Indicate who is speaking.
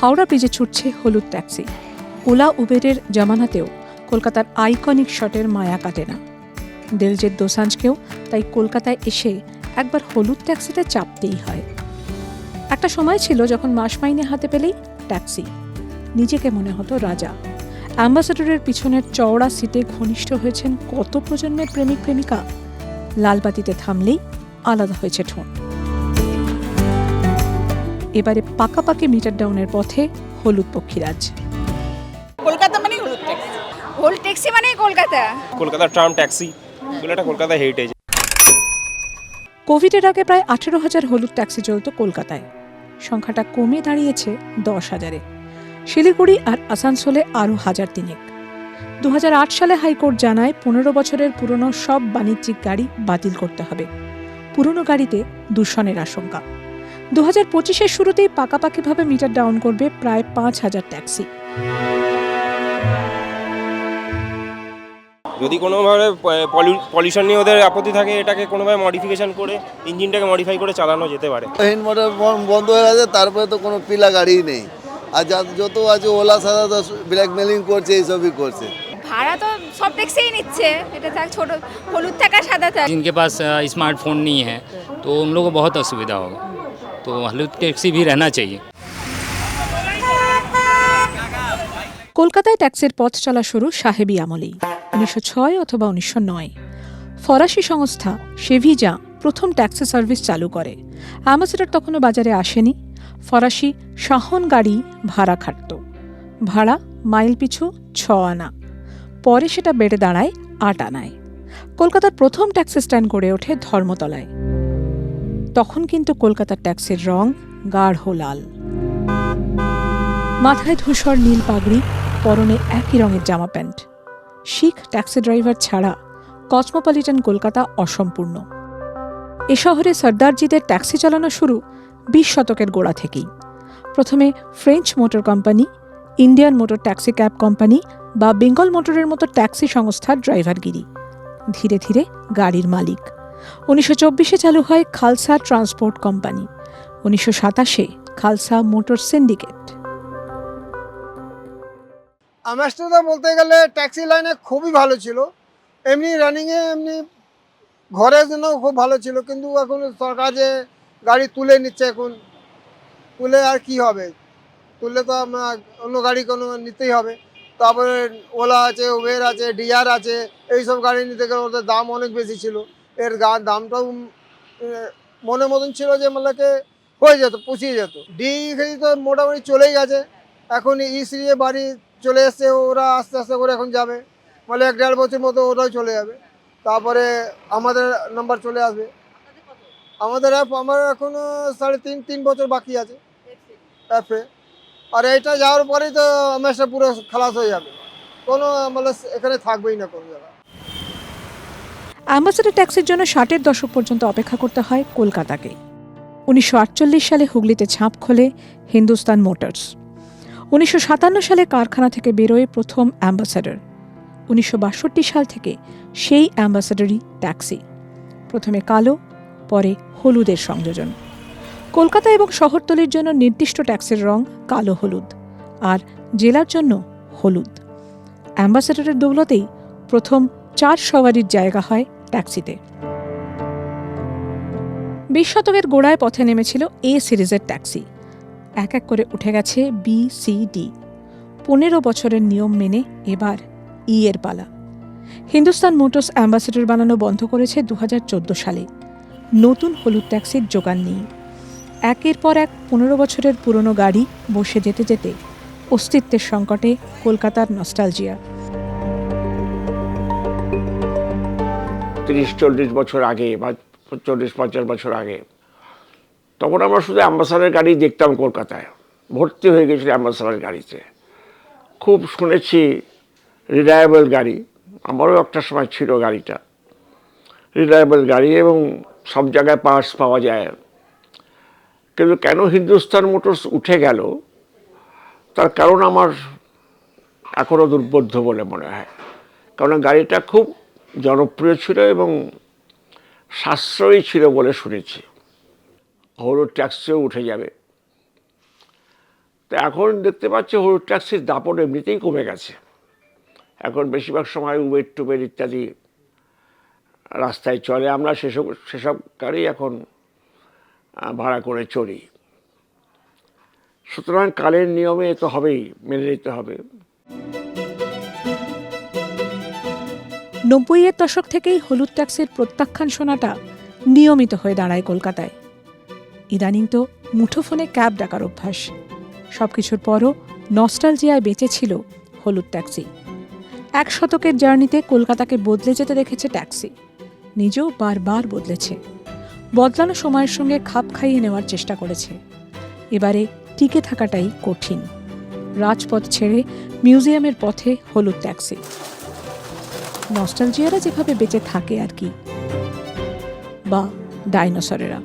Speaker 1: হাওড়া ব্রিজে ছুটছে হলুদ ট্যাক্সি ওলা, উবেরের জামানাতেও কলকাতার আইকনিক শটের মায়া কাটে না। দেলজের দোসাঞ্জকেও তাই কলকাতায় এসে একবার হলুদ ট্যাক্সিতে চাপতেই হয়। একটা সময় ছিল যখন মাস মাইনে হাতে পেলেই ট্যাক্সি নিজেকে মনে হতো রাজা। অ্যাম্বাসেডরের পিছনের চওড়া সিটে ঘনিষ্ঠ হয়েছেন কত প্রজন্মের প্রেমিক প্রেমিকা লালবাতিতে থামলেই আলাদা হয়েছে ঠোঁট। এবারে পাকাপাকি মিটার ডাউনের পথে হলুদ পক্ষীরাজ।
Speaker 2: কলকাতা মানেই হলুদ ট্যাক্সি
Speaker 3: হোল ট্যাক্সি মানেই কলকাতা।
Speaker 4: কলকাতার ট্রাম ট্যাক্সি একটা কলকাতা হেরিটেজ
Speaker 1: কোভিডের আগে প্রায় আঠেরো হাজার হলুদ ট্যাক্সি চলত কলকাতায়। সংখ্যাটা কমে দাঁড়িয়েছে দশ হাজারে। শিলিগুড়ি আর আসানসোলে আরও হাজার তিনেক। দুহাজার আট সালে হাইকোর্ট জানায় পনেরো বছরের পুরনো সব বাণিজ্যিক গাড়ি বাতিল করতে হবে। পুরনো গাড়িতে দূষণের আশঙ্কা। দু হাজার পঁচিশের শুরুতেই পাকাপাকিভাবে মিটার ডাউন করবে প্রায় পাঁচ হাজার ট্যাক্সি
Speaker 4: যদি কোনোভাবে পলিউশন নিয়ে ওদের আপত্তি থাকে এটাকে কোনোভাবে মডিফিকেশন করে ইঞ্জিনটাকে মডিফাই করে চালানো যেতে পারে
Speaker 5: হিন্দ মোটর বন- বন্ধ হয়ে গেছে তারপরে তো কোনো পিলা গাড়িই নেই আর যা- যত আছে ওলা সাদা তো ব্ল্যাকমেলিং করছে এইসবই করছে
Speaker 3: ভাড়া তো সব ট্যাক্সিই নিচ্ছে এটা থাক ছোট হলুদ থাকা সাদা থাক
Speaker 6: जिनके पास अ, स्मार्टफोन नहीं है तो उन लोगों को बहुत असुविधा होगा तो हलुद टैक्सी भी रहना चाहिए
Speaker 1: কলকাতায় ট্যাক্সির পথ চলা শুরু সাহেবি আমলেই উনিশশো ছয় অথবা উনিশশো নয় ফরাসি সংস্থা সেভিজা প্রথম ট্যাক্সি সার্ভিস চালু করে অ্যাম্বাসেডর তখনও বাজারে আসেনি ফরাসি শাহন গাড়ি ভাড়া খাটত ভাড়া মাইল পিছু ছ আনা পরে সেটা বেড়ে দাঁড়ায় আট আনায় কলকাতার প্রথম ট্যাক্সি স্ট্যান্ড গড়ে ওঠে ধর্মতলায় তখন কিন্তু কলকাতার ট্যাক্সির রং গাঢ় লাল। মাথায় ধূসর নীল পাগড়ি, পরনে একই রঙের জামা প্যান্ট। শিখ ট্যাক্সি ড্রাইভার ছাড়া কসমোপলিটন কলকাতা অসম্পূর্ণ। এ শহরে সর্দারজিদের ট্যাক্সি চালানো শুরু বিশ শতকের গোড়া থেকেই। প্রথমে French motor company, Indian motor taxi cab company বা বেঙ্গল মোটরের মতো ট্যাক্সি সংস্থার ড্রাইভারগিরি। ধীরে ধীরে গাড়ির মালিক। উনিশশো চব্বিশে চালু হয় খালসা ট্রান্সপোর্ট কোম্পানি। উনিশশো সাতাশে খালসা মোটর সিন্ডিকেট।
Speaker 7: আমস্টারডাম বলতে গেলে ট্যাক্সি লাইনে খুবই ভালো ছিল। এমনি রানিংয়ে এমনি ঘরের জন্য খুব ভালো ছিল। কিন্তু এখন সরকার যে গাড়ি তুলে নিচ্ছে এখন, তুলে আর কি হবে? তুললে তো আমরা অন্য গাড়ি কোনো নিতেই হবে। তারপরে ওলা আছে উবের আছে ডিআর আছে, এইসব গাড়ি নিতে গেলে ওদের দাম অনেক বেশি ছিল। এর গা দামটাও মনের মতন ছিল যে মালাকে হয়ে যেত, পুষিয়ে যেত। ডি তো মোটামুটি চলেই গেছে। এখন ই বাড়ি চলে এসছে, ওরা আস্তে আস্তে করে এখন যাবে। মানে এক দেড় বছর মতো ওরাও চলে যাবে। তারপরে আমাদের নাম্বার চলে আসবে। আমাদের অ্যাপ আমার এখনও সাড়ে তিন তিন বছর বাকি আছে। অ্যাপে আর এটা যাওয়ার পরেই তো আমার পুরো খালাস হয়ে যাবে। কোনো মানে এখানে থাকবেই না কোনো জায়গায়।
Speaker 1: অ্যাম্বাসেডর ট্যাক্সির জন্য ষাটের দশক পর্যন্ত অপেক্ষা করতে হয় কলকাতাকে উনিশশো আটচল্লিশ সালে হুগলিতে ছাপ খোলে হিন্দুস্তান মোটরস। উনিশশো সাতান্ন সালে কারখানা থেকে বেরোয় প্রথম অ্যাম্বাসেডর। উনিশশো বাষট্টি সাল থেকে সেই অ্যাম্বাসেডরই ট্যাক্সি। প্রথমে কালো, পরে হলুদের সংযোজন। কলকাতা এবং শহরতলির জন্য নির্দিষ্ট ট্যাক্সির রং কালো হলুদ, আর জেলার জন্য হলুদ। অ্যাম্বাসেডরের দৌলতেই প্রথম চার সওয়ারির জায়গা হয় ট্যাক্সিতে। বিশ শতকের গোড়ায় পথে নেমেছিল এ সিরিজের ট্যাক্সি। এক এক করে উঠে গেছে বি, সি, ডি। পনেরো বছরের নিয়ম মেনে এবার ই এর পালা। হিন্দুস্তান মোটরস অ্যাম্বাসেডর বানানো বন্ধ করেছে দু হাজার চোদ্দ সালে। নতুন হলুদ ট্যাক্সির যোগান নেই। একের পর এক পনেরো বছরের পুরনো গাড়ি বসে যেতে যেতে অস্তিত্বের সংকটে কলকাতার নস্টালজিয়া।
Speaker 8: তিরিশ, চল্লিশ বছর আগে বা চল্লিশ, পঞ্চাশ বছর আগে। তখন আমরা শুধু অ্যাম্বাসাডার গাড়ি দেখতাম কলকাতায়। ভর্তি হয়ে গেছিল অ্যাম্বাসাডার গাড়িতে। খুব শুনেছি রিলায়েবল গাড়ি। আমারও একটা সময় ছিল গাড়িটা। রিলায়েবল গাড়ি এবং সব জায়গায় পার্টস পাওয়া যায়। কিন্তু কেন হিন্দুস্তান মোটরস উঠে গেল? তার কারণ আমার এখনও দুর্বোধ্য বলে মনে হয়। কারণ গাড়িটা খুব জনপ্রিয় ছিল এবং সাশ্রয়ী ছিল বলে শুনেছি। হলুদ ট্যাক্সিও উঠে যাবে। তো এখন দেখতে পাচ্ছি হলুদ ট্যাক্সির দাপট এমনিতেই কমে গেছে। এখন বেশিরভাগ সময় উবের টুবের ইত্যাদি রাস্তায় চলে। আমরা সেসব সেসব গাড়ি এখন ভাড়া করে চলি। সুতরাং কালের নিয়মে তো হবেই, মেনে নিতে হবে।
Speaker 1: নব্বইয়ের দশক থেকেই হলুদ ট্যাক্সির প্রত্যাখ্যান শোনাটা নিয়মিত হয়ে দাঁড়ায় কলকাতায়। ইদানিং তো মুঠোফোনে ক্যাব ডাকার অভ্যাস। সবকিছুর পরও নস্টালজিয়ায় বেঁচে ছিল হলুদ ট্যাক্সি। এক শতকের জার্নিতে কলকাতাকে বদলে যেতে দেখেছে ট্যাক্সি। নিজেও বারবার বদলেছে। বদলানো সময়ের সঙ্গে খাপ খাইয়ে নেওয়ার চেষ্টা করেছে। এবারে টিকে থাকাটাই কঠিন। রাজপথ ছেড়ে মিউজিয়ামের পথে হলুদ ট্যাক্সি। নস্টালজিয়ারা যেভাবে বেঁচে থাকে আর কি। বা ডাইনোসরেরা